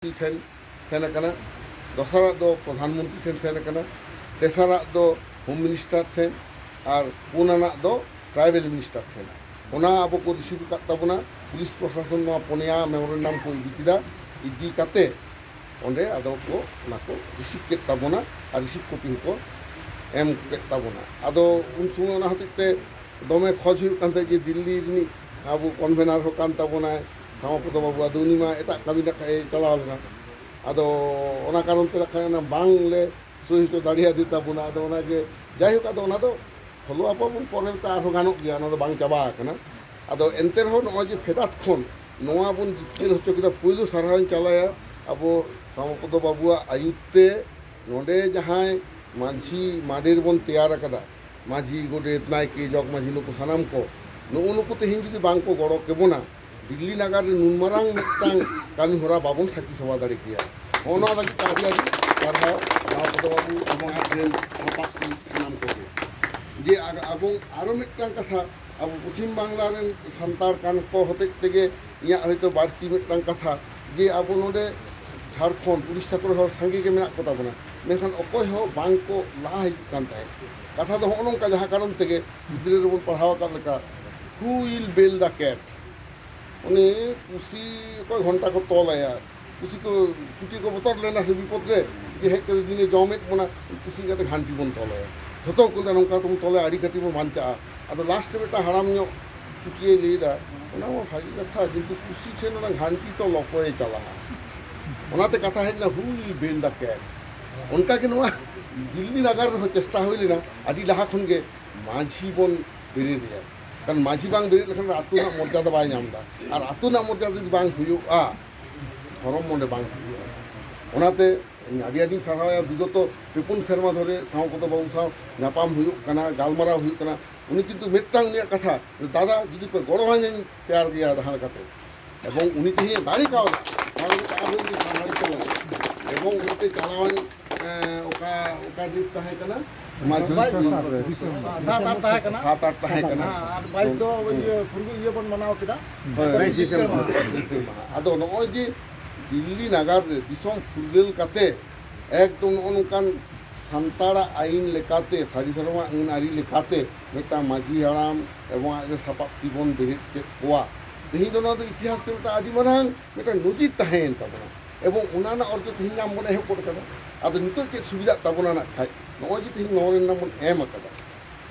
ᱴᱷᱮᱱ ᱥᱮᱱ ᱟᱠᱟᱱᱟ ᱫᱚᱥᱟᱨᱟᱜ ᱫᱚ ᱯᱨᱚᱫᱷᱟᱱ ᱢᱚᱱᱛᱨᱤ ᱴᱷᱮᱱ ᱥᱮᱱ ᱟᱠᱟᱱᱟ ᱛᱮᱥᱟᱨᱟᱜ ᱫᱚ ᱦᱳᱢ ᱢᱤᱱᱤᱥᱴᱟᱨ ᱴᱷᱮᱱ ᱟᱨ ᱯᱩᱱᱟᱱᱟᱜ ᱫᱚ ᱴᱨᱟᱭᱵᱮᱞ ᱢᱤᱱᱤᱥᱴᱟᱨ ᱴᱷᱮᱱ ᱚᱱᱟ ᱟᱵᱚ ᱠᱚ ᱨᱤᱥᱤᱵᱷ ᱟᱠᱟᱫ ᱛᱟᱵᱚᱱᱟ ᱯᱩᱞᱤᱥ ᱯᱨᱚᱥᱟᱥᱚᱱ ᱱᱚᱣᱟ ᱯᱚᱱᱭᱟ ᱢᱮᱢᱳᱨᱮᱱᱰᱟᱢ ᱠᱚ ᱤᱫᱤ ᱠᱮᱫᱟ ᱤᱫᱤ ᱠᱟᱛᱮ ᱚᱸᱰᱮ ᱟᱫᱚ ᱠᱚ ᱚᱱᱟ ᱠᱚ ᱨᱤᱥᱤᱵᱷ ᱠᱮᱫ ᱛᱟᱵᱚᱱᱟ ᱟᱨ ᱨᱤᱥᱤᱵᱷ ᱠᱚᱯᱤ ᱦᱚᱸᱠᱚ ᱮᱢ ᱠᱮᱫ ᱛᱟᱵᱚᱱᱟ ᱟᱫᱚ ᱩᱱ ᱥᱚᱢᱚᱭ ᱚᱱᱟ ᱦᱚᱛᱮᱡ ᱛᱮ ᱫᱚᱢᱮ ᱠᱷᱚᱡ ᱦᱩᱭᱩᱜ ᱠᱟᱱ ᱛᱟᱦᱮᱸᱫ ᱡᱮ ᱫᱤᱞᱞᱤ ᱨᱤᱱᱤᱡ ᱟᱵᱚ ᱠᱚᱱᱵᱷᱮᱱᱟᱨ ᱦᱚᱸ ᱠᱟᱱ ᱛᱟᱵᱚᱱᱟᱭ ᱥᱟᱢᱟᱯᱚᱫᱚ ᱵᱟᱵᱩ ᱟᱫᱚ ᱩᱱᱤ ᱢᱟ ᱮᱴᱟᱜ ᱠᱟᱹᱢᱤ ᱱᱟᱠᱷᱟᱡ ᱮ ᱪᱟᱞᱟᱣ ᱞᱮᱱᱟ ᱟᱫᱚ ᱚᱱᱟ ᱠᱟᱨᱚᱱ ᱛᱮ ᱱᱟᱠᱷᱟᱡ ᱚᱱᱟ ᱵᱟᱝᱞᱮ ᱥᱳᱭ ᱦᱚᱪᱚ ᱫᱟᱲᱮᱭᱟᱫᱮ ᱛᱟᱵᱚᱱᱟ ᱟᱫᱚ ᱚᱱᱟᱜᱮ ᱡᱟᱭᱦᱳᱠ ᱟᱫᱚ ᱚᱱᱟ ᱫᱚ ᱯᱷᱚᱞᱳ ᱟᱯ ᱟᱵᱚᱱ ᱯᱚᱨᱮ ᱛᱮ ᱟᱨᱦᱚᱸ ᱜᱟᱱᱚᱜ ᱜᱮᱭᱟ ᱚᱱᱟ ᱫᱚ ᱵᱟᱝ ᱪᱟᱵᱟ ᱟᱠᱟᱱᱟ ᱟᱫᱚ ᱮᱱᱛᱮ ᱨᱮᱦᱚᱸ ᱱᱚᱜᱼᱚᱭ ᱡᱮ ᱯᱷᱮᱰᱟᱛ ᱠᱷᱚᱱ ᱱᱚᱣᱟ ᱵᱚᱱ ᱡᱤᱛᱠᱟᱹᱨ ᱦᱚᱪᱚ ᱠᱮᱫᱟ ᱯᱳᱭᱞᱳ ᱥᱟᱨᱦᱟᱣᱤᱧ ᱪᱟᱞᱟᱭᱟ ᱟᱵᱚ ᱥᱟᱢᱟᱯᱚᱫᱚ ᱵᱟᱵᱩᱣᱟᱜ ᱟᱭᱩᱨ ᱛᱮ ᱱᱚᱰᱮ ᱡᱟᱦᱟᱸᱭ ᱢᱟᱹᱡᱷᱤ ᱢᱟᱰᱮᱨ ᱵᱚᱱ ᱛᱮᱭᱟᱨ ᱟᱠᱟᱫᱟ ᱢᱟᱹᱡᱷᱤ ᱜᱚᱰᱮᱛ ᱱᱟᱭᱠᱮ ᱡᱚᱜᱽ ᱢᱟᱹᱡᱷᱤ ᱱᱩᱠᱩ ᱥᱟᱱᱟᱢ ᱠᱚ ᱱᱩᱜᱼᱩ ᱱᱩᱠᱩ ᱛᱮᱦᱮᱧ ᱡᱩᱫᱤ ᱵᱟᱝ ᱠᱚ ᱜᱚᱲᱚ ᱠᱮᱵᱚᱱᱟ দিল্লি নাগারে নুন মারাং মিটটাং কামি হরা বাবন সাকি সভা দাঁড়ে গিয়া অনা লাগি কারি আরি সারহাও রামপদ বাবু এবং আছেন সাপাকি সানাম কোকে যে আগ- এবং আরও মিটটাং কথা আবু পশ্চিম বাংলার সান্তার কান ক হতে থেকে ইয়া হয়তো বাড়তি মিটটাং কথা যে আবো নোডে ঝাড়খণ্ড উড়িষ্যা করে হর সাঙ্গি ᱜᱮ ᱢᱮᱱᱟᱜ ᱠᱚ ᱛᱟᱵᱚᱱᱟ ᱢᱮᱱᱠᱷᱟᱱ ᱚᱠᱚᱭ ᱦᱚᱸ ᱵᱟᱝ ᱠᱚ ᱞᱟᱦᱟ ᱦᱤᱡᱩᱜ ᱠᱟᱱ ᱛᱟᱦᱮᱸᱫ ᱠᱟᱛᱷᱟ ᱫᱚ ᱦᱚᱸᱜᱼᱚ ᱱᱚᱝᱠᱟ ᱡᱟᱦᱟᱸ ᱠᱟᱨᱚᱱ ᱛᱮᱜᱮ ᱜᱤᱫᱽᱨᱟᱹ ᱨᱮᱵᱚᱱ ᱯᱟᱲᱦᱟᱣ ᱟᱠᱟᱫ ᱞᱮᱠᱟ who will bell the cat ᱩᱱᱤ ᱠᱩᱥᱤ ᱚᱠᱚᱭ ᱜᱷᱚᱱᱴᱟ ᱠᱚ ᱛᱚᱞᱟᱭᱟ ᱠᱩᱥᱤ ᱠᱚ ᱪᱩᱴᱤ ᱠᱚ ᱵᱚᱛᱚᱨ ᱞᱮᱱᱟ ᱥᱮ ᱵᱤᱯᱚᱫ ᱨᱮ ᱡᱮ ᱦᱮᱡ ᱠᱟᱛᱮ ᱫᱤᱱᱮ ᱡᱚᱢᱮᱫ ᱵᱚᱱᱟ ᱠᱩᱥᱤ ᱠᱟᱛᱮ ᱜᱷᱟᱱᱴᱤ ᱵᱚᱱ ᱛᱚᱞᱟᱭᱟ ᱡᱷᱚᱛᱚ ᱠᱚ ᱞᱟᱹᱭᱟ ᱱᱚᱝᱠᱟ ᱛᱮᱵᱚᱱ ᱛᱚᱞᱟᱭᱟ ᱟᱹᱰᱤ ᱠᱟᱹᱴᱤᱡ ᱵᱚᱱ ᱵᱟᱧᱪᱟᱜᱼᱟ ᱟᱫᱚ ᱞᱟᱥᱴ ᱨᱮ ᱢᱤᱫᱴᱟᱝ ᱦᱟᱲᱟᱢ ᱧᱚᱜ ᱪᱩᱴᱤᱭᱮ ᱞᱟᱹᱭᱫᱟ ᱚᱱᱟ ᱢᱟ ᱵᱷᱟᱹᱜᱤ ᱠᱟᱛᱷᱟ ᱠᱤᱱᱛᱩ ᱠᱩᱥᱤ ᱴᱷᱮᱱ ᱚᱱᱟ ᱜᱷᱟᱱᱴᱤ ᱛᱚ ᱞᱚᱯᱚᱭ ᱪᱟᱞᱟᱜᱼᱟ ᱚᱱᱟᱛᱮ ᱠᱟᱛᱷᱟ ᱦᱮᱡ ᱮᱱᱟ ᱦᱩᱭ ᱵᱮᱞ ᱫᱟ ᱠᱮᱴ ᱚᱱᱠᱟᱜᱮ ᱱᱚᱣᱟ ᱫᱤᱞᱞᱤ ᱱᱟᱜᱟᱨ ᱨᱮᱦᱚᱸ ᱪᱮᱥᱴᱟ ᱦᱩᱭ ᱞᱮᱱᱟ ᱟᱹᱰᱤ ᱞᱟᱦᱟ ᱠᱷᱚᱱᱜᱮ ᱢᱟᱺᱡᱷᱤ ᱵᱚᱱ ᱵᱮᱨᱮᱫᱮᱭᱟ ᱠᱟᱨᱚᱱ ᱢᱟᱺᱡᱷᱤ ᱵᱟᱝ ᱵᱮᱨᱮᱫ ᱞᱮᱠᱷᱟᱱ ᱟᱛᱳ ᱨᱮᱱᱟᱜ ᱢᱚᱨᱡᱟᱫᱟ ᱵᱟᱭ ᱧᱟᱢ ᱮᱫᱟ ᱟᱨ ᱟᱛᱳ ᱨᱮᱱᱟᱜ ᱢᱚᱨᱡᱟᱫᱟ ᱡᱩᱫᱤ ᱵᱟᱝ ᱦᱩᱭᱩᱜᱼᱟ ᱫᱷᱚᱨᱚᱢ ᱚᱸᱰᱮ ᱵᱟᱝ ᱦᱩᱭᱩᱜᱼᱟ ᱚᱱᱟᱛᱮ ᱤᱧ ᱟᱹᱰᱤ ᱟᱹᱰᱤᱧ ᱥᱟᱨᱦᱟᱣᱮᱭᱟ ᱵᱤᱜᱚᱛᱚ ᱯᱮᱯᱩᱱ ᱥᱮᱨᱢᱟ ᱫᱷᱚᱨᱮ ᱥᱟᱶ ᱠᱚᱫᱚ ᱵᱟᱹᱵᱩ ᱥᱟᱶ ᱧᱟᱯᱟᱢ ᱦᱩᱭᱩᱜ ᱠᱟᱱᱟ ᱜᱟᱞᱢᱟᱨᱟᱣ ᱦᱩᱭᱩᱜ ᱠᱟᱱᱟ ᱩᱱᱤ ᱠᱤᱱᱛᱩ ᱢᱤᱫᱴᱟᱝ ᱩᱱᱤᱭᱟᱜ ᱠᱟᱛᱷᱟ ᱫᱟᱫᱟ ᱡᱩᱫᱤ ᱯᱮ ᱜᱚᱲᱚ ᱟᱹᱧᱟᱹᱧ ᱛᱮᱭᱟᱨ ᱜᱮᱭᱟ ᱡᱟᱦᱟᱸ ᱞᱮᱠᱟᱛᱮ ᱮᱵᱚᱝ ᱩᱱᱤ ᱛᱮᱦᱮᱧ ᱫᱟᱲᱮ ᱠᱟᱣᱫᱟ ᱚᱱᱟ ᱞᱟᱹᱜᱤᱫ ᱟᱵᱚ ᱩᱱᱤ ᱥᱟᱨᱦᱟᱣ ᱪᱟᱞᱟᱣ ᱮᱵᱚᱝ ᱩᱱᱤᱛᱮ ᱪᱟᱞᱟᱣᱟᱹᱧ ᱚᱠᱟ ᱚᱠᱟ ᱰᱮᱴ ᱛᱟᱦᱮᱸ ᱠᱟᱱᱟ सात आठ आहे का ना सात आठ आहे का ना बाईस तो पूर्वी ये पण मनाव किदा ᱟᱫᱚ ᱱᱚᱜᱼᱚᱭ ᱡᱮ ᱫᱤᱞᱞᱤ ᱱᱟᱜᱟᱨ ᱨᱮ ᱫᱤᱥᱚᱢ ᱯᱷᱩᱨᱜᱟᱹᱞ ᱠᱟᱛᱮ ᱮᱠᱫᱚᱢ ᱱᱚᱜᱼᱚ ᱱᱚᱝᱠᱟᱱ ᱥᱟᱱᱛᱟᱲᱟᱜ ᱟᱹᱭᱤᱱ ᱞᱮᱠᱟᱛᱮ ᱥᱟᱹᱨᱤ ᱥᱟᱨᱚᱢᱟ ᱟᱹᱱ ᱟᱹᱨᱤ ᱞᱮᱠᱟᱛᱮ ᱢᱤᱫᱴᱟᱝ ᱢᱟᱺᱡᱷᱤ ᱦᱟᱲᱟᱢ ᱮᱵᱚᱝ ᱟᱡ ᱥᱟᱯᱟᱵ ᱛᱮᱵᱚᱱ ᱵᱮᱨᱮᱫ ᱠᱮᱫ ᱠᱚᱣᱟ ᱛᱮᱦᱮᱧ ᱫᱚ ᱱᱚᱣᱟ ᱫᱚ ᱤᱛᱤᱦᱟᱥ ᱨᱮ ᱢᱤᱫᱴᱟᱝ ᱟᱹᱰᱤ ᱢᱟᱨᱟᱝ ᱢᱤᱫᱴᱟᱝ ᱱᱚᱡᱤᱨ ᱛᱟᱦᱮᱸᱭᱮᱱ ᱛᱟᱵᱚᱱᱟ ᱮᱵᱚᱝ ᱚᱱᱟ ᱨᱮᱱᱟᱜ ᱚᱨᱡᱚ ᱛᱮᱦᱮᱧ ᱧᱟᱢ ᱵᱚᱱ ᱮᱦᱚᱵ ᱜᱚᱫ ᱠᱟᱫᱟ ᱟᱫᱚ ᱱᱤᱛᱚᱜ ᱪᱮᱫ ᱥᱩᱵᱤᱫᱷᱟᱜ ᱛᱟᱵᱚᱱᱟ ᱱᱟᱜ ᱠᱷᱟᱡ ᱱᱚᱜᱼᱚᱭ ᱡᱮ ᱛᱮᱦᱮᱧ ᱢᱮᱢᱳᱨᱮᱱᱰᱟᱢ ᱵᱚᱱ ᱮᱢ ᱟᱠᱟᱫᱟ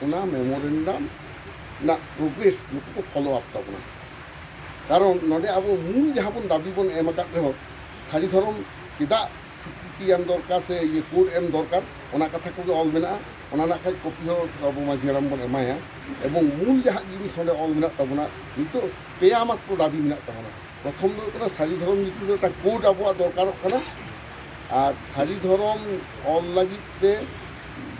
ᱚᱱᱟ ᱢᱮᱢᱳᱨᱮᱱᱰᱟᱢ ᱨᱮᱱᱟᱜ ᱯᱨᱳᱜᱨᱮᱥ ᱱᱩᱠᱩ ᱠᱚ ᱯᱷᱚᱞᱳ ᱟᱯ ᱛᱟᱵᱚᱱᱟ ᱠᱟᱨᱚᱱ ᱱᱚᱰᱮ ᱟᱵᱚ ᱢᱩᱞ ᱡᱟᱦᱟᱸ ᱵᱚᱱ ᱫᱟᱵᱤ ᱵᱚᱱ ᱮᱢ ᱟᱠᱟᱫ ᱨᱮᱦᱚᱸ ᱥᱟᱹᱨᱤ ᱫᱷᱚᱨᱚᱢ ᱪᱮᱫᱟᱜ ᱥᱤᱠᱨᱤᱛᱤ ᱮᱢ ᱫᱚᱨᱠᱟর ᱥᱮ ᱤᱭᱟᱹ ᱠᱳᱰ ᱮᱢ ᱫᱚᱨᱠᱟᱨ ᱚᱱᱟ ᱠᱟᱛᱷᱟ ᱠᱚᱜᱮ ᱚᱞ ᱢᱮᱱᱟᱜᱼᱟ ᱚᱱᱟ ᱨᱮᱱᱟᱜ ᱠᱷᱟᱡ ᱠᱚᱯᱤ ᱦᱚᱸ ᱟᱵᱚ ᱢᱟᱺᱡᱷᱤ ᱦᱟᱲᱟᱢ ᱵᱚᱱ ᱮᱢᱟᱭᱟ ᱮᱵᱚᱝ ᱢᱩᱞ ᱡᱟᱦᱟᱸ ᱡᱤᱱᱤᱥ ᱚᱸᱰᱮ ᱚᱞ ᱢᱮᱱᱟᱜ ᱛᱟᱵᱚᱱᱟ ᱱᱤᱛᱚᱜ ᱯᱮᱭᱟ ᱢᱟᱛᱨᱚ ᱫᱟᱵᱤ ᱢᱮᱱᱟᱜ ᱛᱟᱵᱚᱱᱟ ᱯᱨᱚᱛᱷᱚᱢ ᱫᱚ ᱠᱟᱱᱟ ᱥᱟᱹᱨᱤ ᱫᱷᱚᱨᱚᱢ ᱧᱩᱛᱩᱢ ᱛᱮ ᱢᱤᱫᱴᱟᱝ ᱠᱳᱰ ᱟᱵᱚᱣᱟᱜ ᱫᱚᱨᱠᱟᱨᱚᱜ ᱠᱟᱱᱟ ᱟᱨ ᱥᱟᱹᱨᱤ ᱫᱷᱚᱨᱚᱢ ᱚᱞ ᱞᱟᱹᱜᱤᱫ ᱛᱮ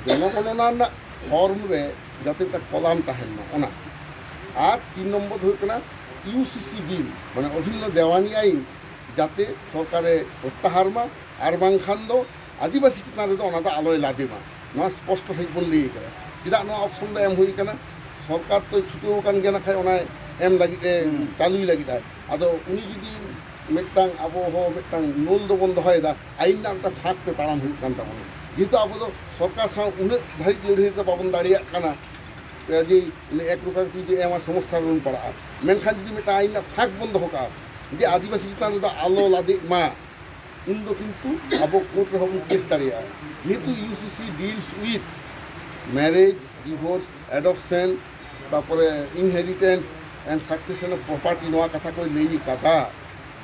ᱡᱚᱱᱚᱜᱚᱱᱚᱱᱟ ᱨᱮᱱᱟᱜ ᱯᱷᱚᱨᱢ ᱨᱮ ᱡᱟᱛᱮ ᱢᱤᱫᱴᱟᱝ ᱠᱚᱞᱟᱢ ᱛᱟᱦᱮᱱ ᱢᱟ ᱚᱱᱟ ᱟᱨ ᱛᱤᱱ ᱱᱚᱢᱵᱚᱨ ᱫᱚ ᱦᱩᱭᱩᱜ ᱠᱟᱱᱟ ইউ সিসি বিল মানে অধীন দেওয়ানি আইন যাতে সরকারে প্রত্যাহার মা আর বাংখান দো আদিবাসী চিতান রেদো অনাদা আলোয় লাদে মা নয়া স্পষ্ট সহিত বললেই কানা চেদাক নয়া অপশন দো এম হুই কানা সরকার তো ছুটিও কান গেনা খায় অনায় ᱮᱢ ᱞᱟᱹᱜᱤᱫ ᱮ ᱪᱟᱹᱞᱩᱭ ᱞᱟᱹᱜᱤᱫᱟᱭ ᱟᱫᱚ ᱩᱱᱤ ᱡᱩᱫᱤ ᱢᱤᱫᱴᱟᱝ ᱟᱵᱚ ᱦᱚᱸ ᱢᱤᱫᱴᱟᱝ ᱱᱳᱞ ᱫᱚᱵᱚᱱ ᱫᱚᱦᱚᱭᱮᱫᱟ ᱟᱹᱭᱤᱱ ᱨᱮᱱᱟᱜ ᱢᱤᱫᱴᱟᱝ ᱥᱟᱸᱠᱛᱮ ᱛᱟᱲᱟᱢ ᱦᱩᱭᱩᱜ ᱠᱟᱱ ᱛᱟᱵᱚᱱᱟ ᱡᱮᱦᱮᱛᱩ ᱟᱵᱚ ᱫᱚ ᱥᱚᱨᱠᱟᱨ ᱥᱟᱶ ᱩᱱᱟᱹᱜ ᱫᱷᱟᱹᱨᱤᱡ ᱞᱟᱹᱲᱦᱟᱹᱭ ᱫᱚ ᱵᱟᱵᱚᱱ ᱫᱟᱲᱮᱭᱟᱜ ᱠᱟᱱᱟ ᱡᱮ ᱮᱠ ᱨᱚᱠᱚᱢ ᱡᱩᱫᱤ ᱮᱢᱟ ᱥᱚᱢᱚᱥᱥᱟ ᱨᱮᱵᱚᱱ ᱯᱟᱲᱟᱜᱼᱟ ᱢᱮᱱᱠᱷᱟᱱ ᱡᱩᱫᱤ ᱢᱤᱫᱴᱟᱝ ᱟᱹᱭᱤᱱ ᱨᱮᱱᱟᱜ ᱥᱟᱸᱠ ᱵᱚᱱ ᱫᱚᱦᱚ ᱠᱟᱜᱼᱟ ᱡᱮ ᱟᱹᱫᱤᱵᱟᱹᱥᱤ ᱪᱮᱛᱟᱱ ᱨᱮᱫᱚ ᱟᱞᱚ ᱞᱟᱫᱮᱜ ᱢᱟ ᱩᱱᱫᱚ ᱠᱤᱱᱛᱩ ᱟᱵᱚ কোর্ট ᱨᱮᱦᱚᱸ ᱵᱚᱱ কেস ᱫᱟᱲᱮᱭᱟᱜᱼᱟ যেহেতু UCC deals with marriage divorce adoption তারপরে ইনহেরিটেন্স ᱮᱱ ᱥᱟᱠᱥᱮᱥᱚᱱ ᱚᱯ ᱯᱨᱚᱯᱟᱨᱴᱤ ᱱᱚᱣᱟ ᱠᱟᱛᱷᱟ ᱠᱚᱭ ᱞᱟᱹᱭ ᱟᱠᱟᱫᱟ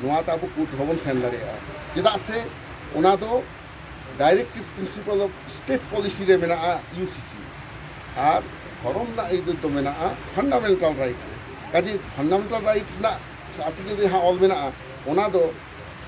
ᱱᱚᱣᱟ ᱫᱚ ᱟᱵᱚ ᱠᱳᱨᱴ ᱦᱚᱸᱵᱚᱱ ᱥᱮᱱ ᱫᱟᱲᱮᱭᱟᱜᱼᱟ ᱪᱮᱫᱟᱜ ᱥᱮ ᱚᱱᱟ ᱫᱚ directive principle of state policy ᱨᱮ ᱢᱮᱱᱟᱜᱼᱟ ᱤᱭᱩ ᱥᱤ ᱥᱤ ᱟᱨ ᱫᱷᱚᱨᱚᱢ ᱨᱮᱱᱟᱜ ᱟᱹᱭᱫᱟᱹᱨ ᱫᱚ ᱢᱮᱱᱟᱜᱼᱟ ᱯᱷᱟᱱᱰᱟᱢᱮᱱᱴᱟᱞ ᱨᱟᱭᱤᱴ ᱠᱟᱡᱮ ᱯᱷᱟᱱᱰᱟᱢᱮᱱᱴᱟᱞ ᱨᱟᱭᱤᱴ ᱨᱮᱱᱟᱜ ᱟᱯᱤᱞ ᱨᱮ ᱡᱟᱦᱟᱸ ᱚᱞ ᱢᱮᱱᱟᱜᱼᱟ ᱚᱱᱟ ᱫᱚ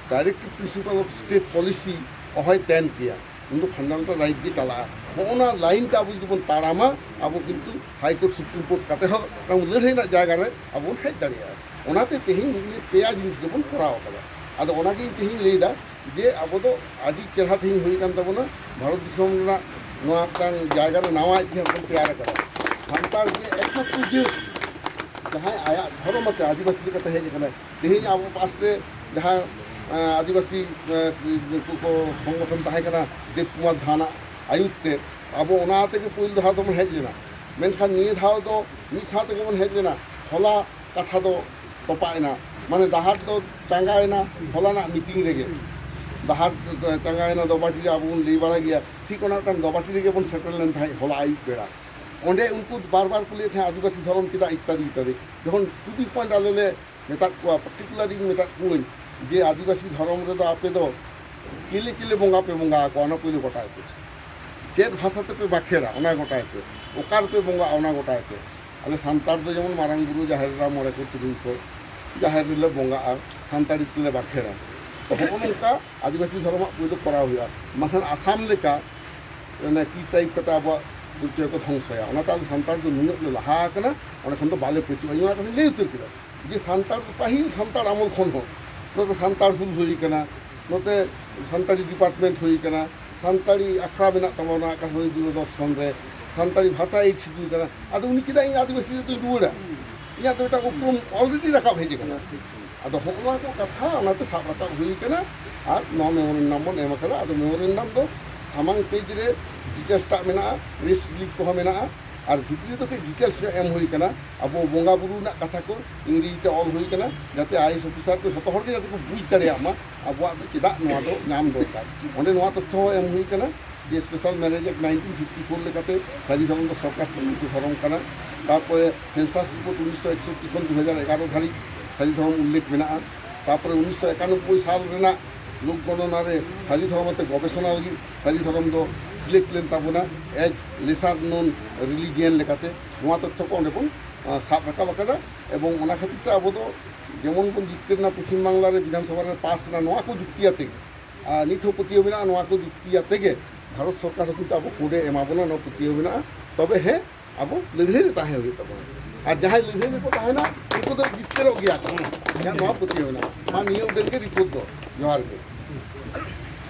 directive principle of state policy ᱚᱦᱚᱭ ᱛᱮᱱ ᱜᱮᱭᱟ ᱩᱱᱫᱚ ᱯᱷᱟᱱᱰᱟᱢᱮᱱᱴᱟᱞ ᱨᱟᱭᱤᱴ ᱜᱮ ᱪᱟᱞᱟᱜᱼᱟ ᱱᱚᱜᱼᱚᱱᱟ ᱞᱟᱭᱤᱱ ᱛᱮ ᱟᱵᱚ ᱡᱩᱫᱤ ᱵᱚᱱ ᱛᱟᱲᱟᱢᱟ ᱟᱵᱚ ᱠᱤᱱᱛᱩ ᱦᱟᱭᱠᱳᱨᱴ ᱥᱩᱯᱨᱤᱢ ᱠᱳᱨᱴ ᱠᱟᱛᱮ ᱦᱚᱸ ᱚᱱᱟ ᱞᱟᱹᱲᱦᱟᱹᱭ ᱨᱮᱱᱟᱜ ᱡᱟᱭᱜᱟ ᱨᱮ ᱟᱵᱚ ᱵᱚᱱ ᱦᱮᱡ ᱫᱟᱲᱮᱭᱟᱜᱼᱟ ᱚᱱᱟᱛᱮ ᱛᱮᱦᱮᱧ ᱱᱤᱡᱮ ᱯᱮᱭᱟ ᱡᱤᱱᱤᱥ ᱜᱮᱵᱚᱱ ᱠᱚᱨᱟᱣ ᱟᱠᱟᱫᱟ ᱟᱫᱚ ᱚᱱᱟᱜᱮ ᱤᱧ ᱛᱮᱦᱮᱧ ᱞᱟᱹᱭᱫᱟ ᱡᱮ ᱟᱵᱚ ᱫᱚ ᱟᱹᱰᱤ ᱪᱮᱨᱦᱟ ᱛᱮᱦᱮᱧ ᱦᱩᱭ ᱟᱠᱟᱱ ᱛᱟᱵᱚᱱᱟ ᱵᱷᱟᱨᱚᱛ ᱫᱤᱥᱚᱢ ᱨᱮᱱᱟᱜ ᱱᱚᱣᱟ ᱢᱤᱫᱴᱟᱝ ᱡᱟᱭᱜᱟ ᱨᱮ ᱱᱟᱣᱟ ᱤᱛᱤᱦᱟᱥ ᱵᱚᱱ ᱛᱮᱭᱟᱨ ᱟᱠᱟᱫᱟ ᱥᱟᱱᱛᱟᱲ ᱡᱮ ᱮᱠᱢᱟᱛᱨᱚ ᱡᱟᱹᱛ ᱡᱟᱦᱟᱸᱭ ᱟᱭᱟᱜ ᱫᱷᱚᱨᱚᱢ ᱟᱛᱮ ᱟᱹᱫᱤᱵᱟᱹᱥᱤ ᱞᱮᱠᱟᱛᱮ ᱦᱮᱡ ᱟᱠᱟᱱᱟᱭ ᱛᱮᱦᱮᱧ ᱟᱵᱚ ᱯᱟᱥᱨᱮ ᱡᱟᱦᱟᱸ ᱟᱹᱫᱤᱵᱟᱹᱥᱤ ᱠᱚ ᱥᱚᱝᱜᱚᱴᱷᱚᱱ ᱛᱟᱦᱮᱸ ᱠᱟᱱᱟ ᱫᱮᱵᱽ ᱠᱩᱢᱟᱨ ᱫᱷᱟᱱᱟᱜ ᱟᱹᱭᱩᱨ ᱛᱮ ᱟᱵᱚ ᱚᱱᱟ ᱛᱮᱜᱮ ᱯᱩᱭᱞᱩ ᱫᱷᱟᱣ ᱫᱚᱵᱚᱱ ᱦᱮᱡ ᱞᱮᱱᱟ ᱢᱮᱱᱠᱷᱟᱱ ᱱᱤᱭᱟᱹ ᱫᱷᱟᱣ ᱫᱚ ᱢᱤᱫ ᱥᱟᱶ ᱛᱮᱜᱮ ᱵᱚᱱ ᱦᱮᱡ ᱞᱮᱱᱟ ᱦᱚᱞᱟ ᱠᱟᱛᱷᱟ ᱫᱚ ᱛᱚᱯᱟᱜ ᱮᱱᱟ ᱢᱟᱱᱮ ᱰᱟᱦᱟᱨ ᱫᱚ ᱪᱟᱸᱜᱟᱭᱮᱱᱟ ᱦᱚᱞᱟᱱᱟᱜ ᱢᱤᱴᱤᱝ ᱨᱮᱜᱮ ᱰᱟᱦᱟᱨ ᱪᱟᱸᱜᱟᱭᱮᱱᱟ ᱫᱚᱵᱟᱴᱤ ᱨᱮ ᱟᱵᱚ ᱵᱚᱱ ᱞᱟᱹᱭ ᱵᱟᱲᱟᱭ ᱜᱮᱭᱟ ᱴᱷᱤᱠ ᱚᱱᱟ ᱢᱤᱫᱴᱟᱝ ᱫᱚᱵᱟᱴᱤ ᱨᱮᱜᱮ ᱵᱚᱱ ᱥᱮᱴᱮᱨ ᱞᱮᱱ ᱛᱟᱦᱮᱸᱫ ᱦᱚᱞᱟ ᱟᱹᱭᱩᱵ ᱵᱮᱲᱟ ᱚᱸᱰᱮ ᱩᱱᱠᱩ ᱵᱟᱨ ᱵᱟᱨ ᱠᱚ ᱞᱟᱹᱭ ᱛᱟᱦᱮᱸᱫ ᱟᱹᱫᱤᱵᱟᱹᱥᱤ ᱫᱷᱚᱨᱚᱢ ᱪᱮᱫᱟᱜ ᱤᱛᱛᱟᱫᱤ ᱤᱛᱛᱟᱫᱤ ᱡᱚᱠᱷᱚᱱ ᱴᱩᱰᱤ ᱯᱚᱭᱮᱱᱴ ᱟᱞᱮ ᱞᱮ ᱢᱮᱛᱟᱫ ᱠᱚᱣᱟ ᱯᱟᱨᱴᱤᱠᱩᱞᱟᱨ ᱤᱧ ᱢᱮᱛᱟᱫ ᱠᱚᱣᱟᱧ જે આદિવાસી ધર્મરદ આપે તો ચીલે ચીલે બોંગા પે બોંગા આકો આના પહેલું ગોટાય પે ᱪᱮᱫ ᱵᱷᱟᱥᱟ ᱛᱮᱯᱮ ᱵᱟᱠᱷᱮᱲᱟ ᱚᱱᱟ ᱜᱚᱴᱟᱭ ᱯᱮ ᱚᱠᱟ ᱨᱮᱯᱮ ᱵᱚᱸᱜᱟᱜᱼᱟ ᱚᱱᱟ ᱜᱚᱴᱟᱭ ᱯᱮ ᱟᱞᱮ ᱥᱟᱱᱛᱟᱲ ᱫᱚ ᱡᱮᱢᱚᱱ ᱢᱟᱨᱟᱝ ᱵᱩᱨᱩ ᱡᱟᱦᱮᱨ ᱨᱮ ᱢᱚᱬᱮ ᱠᱚ ᱛᱩᱨᱩᱭ ᱠᱚ ᱡᱟᱦᱮᱨ ᱨᱮᱞᱮ ᱵᱚᱸᱜᱟᱜᱼᱟ ᱥᱟᱱᱛᱟᱲᱤ ᱛᱮᱞᱮ ᱵᱟᱠᱷᱮᱲᱟ ᱛᱚ ᱦᱚᱸᱜᱼᱚ ᱱᱚᱝᱠᱟ ᱟᱹᱫᱤᱵᱟᱹᱥᱤ ᱫᱷᱚᱨᱚᱢᱟᱜ ᱯᱳᱭᱞᱳ ᱠᱚᱨᱟᱣ ᱦᱩᱭᱩᱜᱼᱟ ᱵᱟᱝᱠᱷᱟᱱ ᱟᱥᱟᱢ ᱞᱮᱠᱟ ᱚᱱᱮ ᱠᱤ ᱴᱟᱭᱤᱯ ᱠᱟᱛᱮ ᱟᱵᱚᱣᱟᱜ ᱯᱚᱨᱤᱪᱚᱭ ᱠᱚ ᱫᱷᱚᱝᱥᱚᱭᱟ ᱚᱱᱟᱛᱮ ᱟᱞᱮ ᱥᱟᱱᱛᱟᱲ ᱫᱚ ᱱᱩᱱᱟᱹᱜ ᱞᱮ ᱞᱟᱦᱟ ᱟᱠᱟᱱᱟ ᱚᱸᱰᱮ ᱠᱷᱚᱱ ᱫᱚ ᱵᱟᱞᱮ ᱯᱟᱹᱪᱩᱜᱼᱟ ᱤᱧ ᱚᱱᱟ ᱠᱟᱛᱷᱟᱧ ᱞᱟᱹᱭ ᱩᱛᱟᱹᱨ ᱠᱮᱫᱟ ᱡᱮ ᱥᱟᱱᱛᱟᱲ ᱫᱚ ᱯᱟᱹᱦᱤᱞ ᱥᱟᱱᱛᱟᱲ ᱟᱢᱚᱞ ᱠᱷᱚᱱ ᱦᱚᱸ ᱱᱚᱛᱮ ᱥᱟᱱᱛᱟᱲ ᱦᱩᱞ ᱦᱩᱭ ᱠᱟᱱᱟ ᱱᱚᱛᱮ ᱥᱟᱱᱛᱟᱲᱤ ᱰᱤᱯᱟᱨᱴᱢᱮᱱᱴ ᱦᱩᱭ ᱠᱟᱱᱟ ᱥᱟᱱᱛᱟᱲᱤ ᱟᱠᱷᱲᱟ ᱢᱮᱱᱟᱜ ᱛᱟᱵᱚᱱᱟ ᱟᱠᱟᱥᱵᱟᱹᱱᱤ ᱫᱩᱨᱚᱫᱚᱨᱥᱚᱱ ᱨᱮ ᱥᱟᱱᱛᱟᱲᱤ ᱵᱷᱟᱥᱟ ᱮᱭ ᱥᱤᱰᱩᱞ ᱠᱟᱱᱟ ᱟᱫᱚ ᱩᱱᱤ ᱪᱮᱫᱟᱜ ᱤᱧ ᱟᱹᱫᱤᱵᱟᱹᱥᱤ ᱨᱮᱫᱚᱧ ᱨᱩᱣᱟᱹᱲᱟ ᱤᱧᱟᱹᱜ ᱫᱚ ᱢᱤᱫᱴᱟᱝ ᱩᱯᱨᱩᱢ ᱚᱞᱨᱮᱰᱤ ᱨᱟᱠᱟᱵ ᱦᱮᱡ ᱟᱠᱟᱱᱟ ᱟᱫᱚ ᱦᱚᱸᱜᱼᱚ ᱱᱚᱣᱟ ᱠᱚ ᱠᱟᱛᱷᱟ ᱚᱱᱟᱛᱮ ᱥᱟᱵ ᱨᱟᱠᱟᱵ ᱦᱩᱭ ᱟᱠᱟᱱᱟ ᱟᱨ ᱱᱚᱣᱟ ᱢᱮᱢᱳᱨᱮᱱᱰᱟᱢ ᱵᱚᱱ ᱮᱢ ᱟᱠᱟᱫᱟ ᱟᱫᱚ ᱢᱮᱢᱳᱨᱮᱱᱰᱟᱢ ᱫᱚ ᱥᱟᱢᱟᱝ ᱯᱮᱡᱽ ᱨᱮ ᱰᱤᱴᱮᱞᱥ ᱴᱟᱜ ᱢᱮᱱᱟᱜᱼᱟ ᱨᱮᱥ ᱞᱤᱠ ᱠᱚᱦᱚᱸ ᱢᱮᱱᱟᱜᱼᱟ ᱟᱨ ᱵᱷᱤᱛᱨᱤ ᱫᱚ ᱠᱟᱹᱡ ᱰᱤᱴᱮᱞᱥ ᱧᱚᱜ ᱮᱢ ᱦᱩᱭ ᱠᱟᱱᱟ ᱟᱵᱚ ᱵᱚᱸᱜᱟ ᱵᱩᱨᱩ ᱨᱮᱱᱟᱜ ᱠᱟᱛᱷᱟ ᱠᱚ ᱤᱝᱨᱮᱡᱤ ᱛᱮ ᱚᱞ ᱦᱩᱭ ᱠᱟᱱᱟ ᱡᱟᱛᱮ ᱟᱭᱮᱥ ᱚᱯᱷᱤᱥᱟᱨ ᱠᱚ ᱡᱚᱛᱚ ᱦᱚᱲᱜᱮ ᱡᱟᱛᱮ ᱠᱚ ᱵᱩᱡᱽ ᱫᱟᱲᱮᱭᱟᱜ ᱢᱟ ᱟᱵᱚᱣᱟᱜ ᱫᱚ ᱪᱮᱫᱟᱜ ᱱᱚᱣᱟ ᱫᱚ ᱧᱟᱢ ᱫᱚᱨᱠᱟᱨ ᱚᱸᱰᱮ ᱱᱚᱣᱟ ᱛᱚᱛᱷᱚ ᱦᱚᱸ ᱮᱢ ᱦᱩᱭ ᱠᱟᱱᱟ যে special marriage act nineteen fifty four লেখাতে সারি ধরন সরকার সম্মিলিত ধরম কানা তারপরে সেন্সাস রিপোর্ট উনিশশো একষট্টি খন দু হাজার এগারো ধারিক সারি ধরম উল্লেখ মেনা তারপরে উনিশশো একানব্বই সাল রেনা લોકગણનારે સાલી ધર્મ તે ગવેષણા લગી સાલી ધર્મ દો સિલેક્ટ લેન તાબુના এজ লেসার নন রিলিজিয়ান লেখাতে নয় তথ্য কো অনেক সাব রাখাব কাদা এবং ওনা খাতিরতে আবো তো যেমন কোন জিতকের না পশ্চিম বাংলার বিধানসভার পাস না নয় কো যুক্তি থেকে আর নিথ প্রতি হবে না নোয়া কো যুক্তিয়া থেকে, ভারত সরকার কিন্তু আবো কোডে এমাবো না নোয়া প্রতি হবে না, তবে হে আবো লড়াই রে তাহে হয়ে তাবো আর যাহাই লড়াই রে কো তাহে না উনকো তো জিততে রো গিয়া নয় নোয়া প্রতি না, মা নিয়োগ দেনকে রিপোর্ট দো You ought to be.